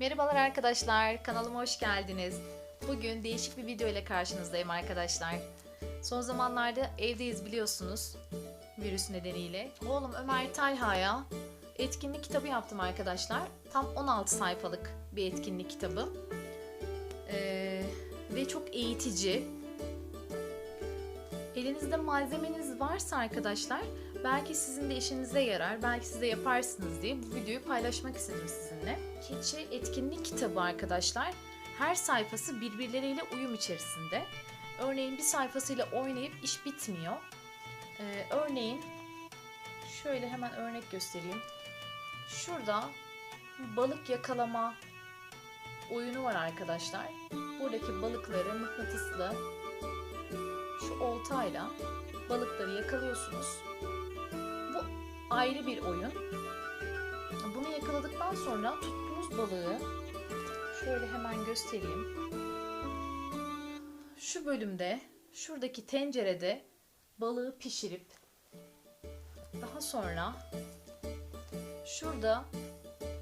Merhabalar arkadaşlar, kanalıma hoş geldiniz. Bugün değişik bir video ile karşınızdayım arkadaşlar. Son zamanlarda evdeyiz biliyorsunuz, virüs nedeniyle. Oğlum Ömer Talha'ya etkinlik kitabı yaptım arkadaşlar. Tam 16 sayfalık bir etkinlik kitabı. Ee, ve çok eğitici. Elinizde malzemeniz varsa arkadaşlar, belki sizin de işinize yarar, belki siz de yaparsınız diye bu videoyu paylaşmak istedim sizinle. Keçi etkinlik kitabı arkadaşlar. Her sayfası birbirleriyle uyum içerisinde. Örneğin bir sayfasıyla oynayıp iş bitmiyor. Ee, örneğin şöyle hemen örnek göstereyim. Şurada balık yakalama oyunu var arkadaşlar. Buradaki balıkları mıknatıslı şu oltayla balıkları yakalıyorsunuz. Ayrı bir oyun. Bunu yakaladıktan sonra tuttuğunuz balığı şöyle hemen göstereyim. Şu bölümde şuradaki tencerede balığı pişirip daha sonra şurada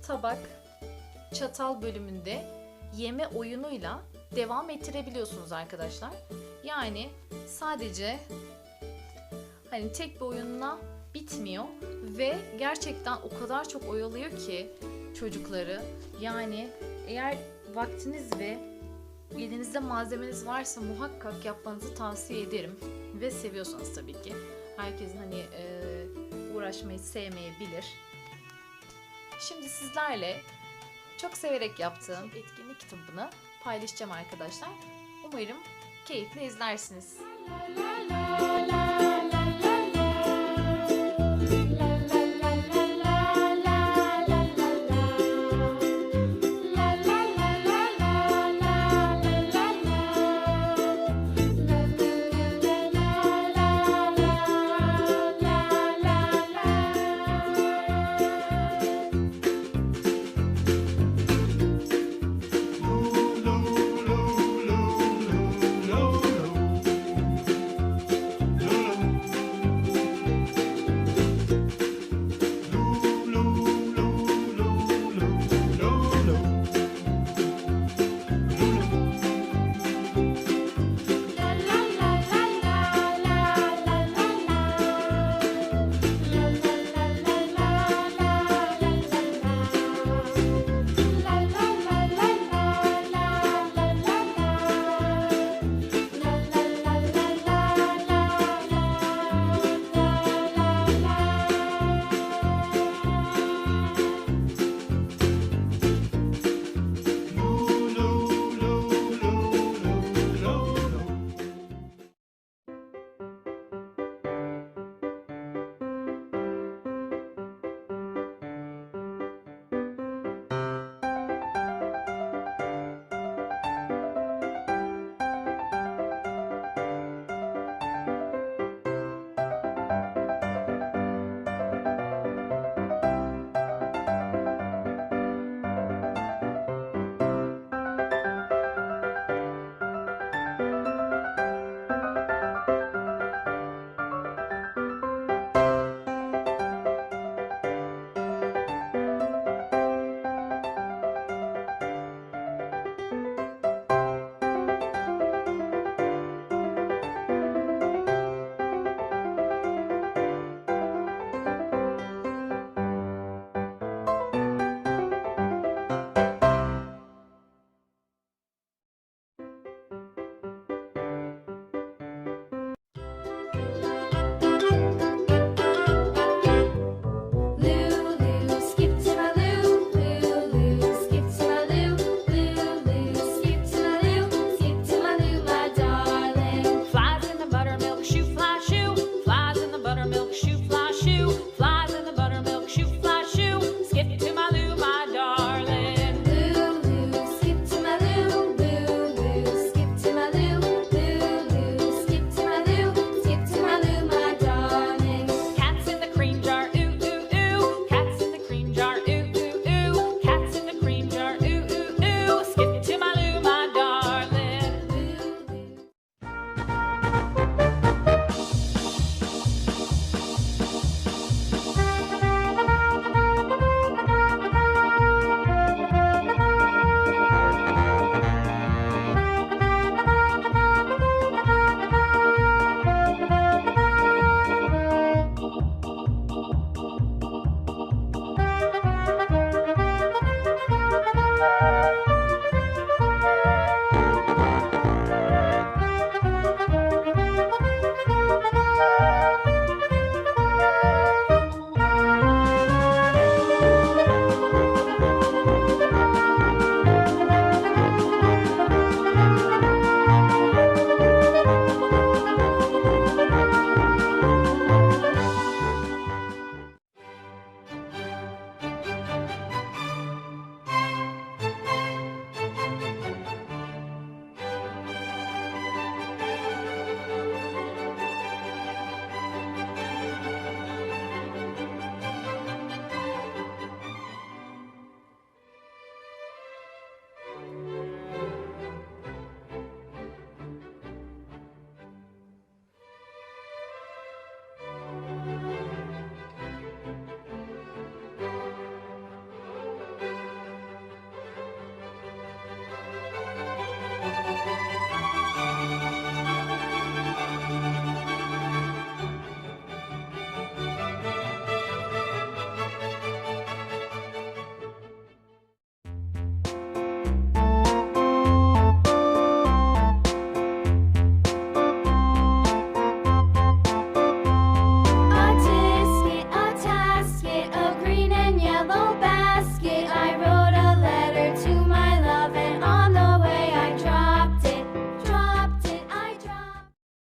tabak çatal bölümünde yeme oyunuyla devam ettirebiliyorsunuz arkadaşlar. Yani sadece hani tek bir oyunla bitmiyor ve gerçekten o kadar çok oyalıyor ki çocukları. Yani eğer vaktiniz ve elinizde malzemeniz varsa muhakkak yapmanızı tavsiye ederim. Ve seviyorsanız tabii ki. Herkesin hani e, uğraşmayı sevmeyebilir. Şimdi sizlerle çok severek yaptığım etkinlik kitabını paylaşacağım arkadaşlar. Umarım keyifle izlersiniz. la la la